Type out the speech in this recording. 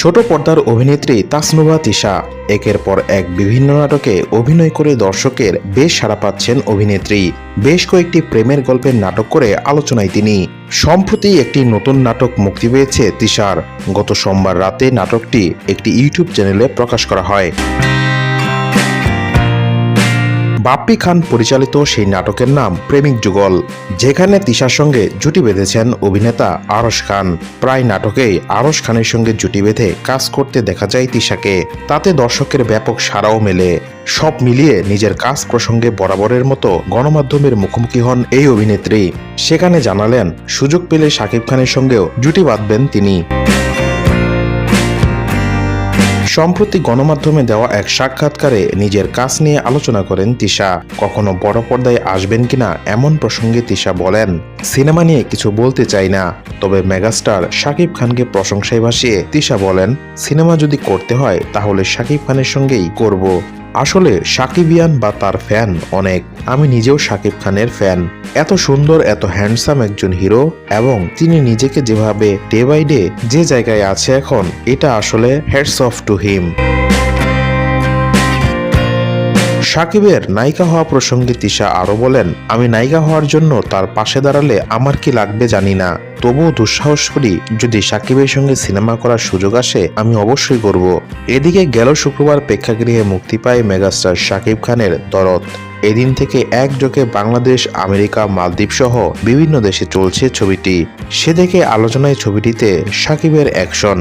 ছোট পর্দার অভিনেত্রী তাসনুভা তিশা। একের পর এক বিভিন্ন নাটকে অভিনয় করে দর্শকের বেশ সাড়া পাচ্ছেন অভিনেত্রী। বেশ কয়েকটি প্রেমের গল্পের নাটক করে আলোচনায় তিনি। সম্প্রতি একটি নতুন নাটক মুক্তি পেয়েছে তিশার। গত সোমবার রাতে নাটকটি একটি ইউটিউব চ্যানেলে প্রকাশ করা হয়। বাপ্পি খান পরিচালিত সেই নাটকের নাম প্রেমিক যুগল, যেখানে তিশার সঙ্গে জুটি বেঁধেছেন অভিনেতা আরশ খান। প্রায় নাটকেই আরশ খানের সঙ্গে জুটি বেঁধে কাজ করতে দেখা যায় তিশাকে। তাতে দর্শকের ব্যাপক সাড়াও মেলে। সব মিলিয়ে নিজের কাজ প্রসঙ্গে বরাবরের মতো গণমাধ্যমের মুখোমুখি হন এই অভিনেত্রী। সেখানে জানালেন, সুযোগ পেলে শাকিব খানের সঙ্গেও জুটি বাঁধবেন তিনি। সম্প্রতি গণমাধ্যমে দেওয়া এক সাক্ষাৎকারে নিজের কাজ নিয়ে আলোচনা করেন তিশা। কখনো বড় পর্দায় আসবেন কিনা এমন প্রসঙ্গে তিশা বলেন, সিনেমা নিয়ে কিছু বলতে চাই না, তবে মেগাস্টার শাকিব খানকে প্রশংসায় ভাসিয়ে তিশা বলেন, সিনেমা যদি করতে হয় তাহলে শাকিব খানের সঙ্গেই করব। আসলে সাকিবিয়ান বা তার ফ্যান অনেক। আমি নিজেও সাকিব খানের ফ্যান। এত সুন্দর, এত হ্যান্ডসাম একজন হিরো এবং তিনি নিজেকে যেভাবে ডে বাই ডে যে জায়গায় আছে এখন, এটা আসলে হেডস অফ টু হিম সাকিবের নায়িকা হওয়া প্রসঙ্গে তিশা আরও বলেন, আমি নায়িকা হওয়ার জন্য তার পাশে দাঁড়ালে আমার কি লাগবে জানি না। তবুও দুঃসাহস করি, যদি সাকিবের সঙ্গে সিনেমা করার সুযোগ আসে, আমি অবশ্যই করব। এদিকে গেল শুক্রবার প্রেক্ষাগৃহে মুক্তি পায় মেগাস্টার শাকিব খানের দরদ। এদিন থেকে একযোগে বাংলাদেশ, আমেরিকা, মালদ্বীপ সহ বিভিন্ন দেশে চলছে ছবিটি। সে দেখে আলোচনায় ছবিটিতে সাকিবের অ্যাকশন।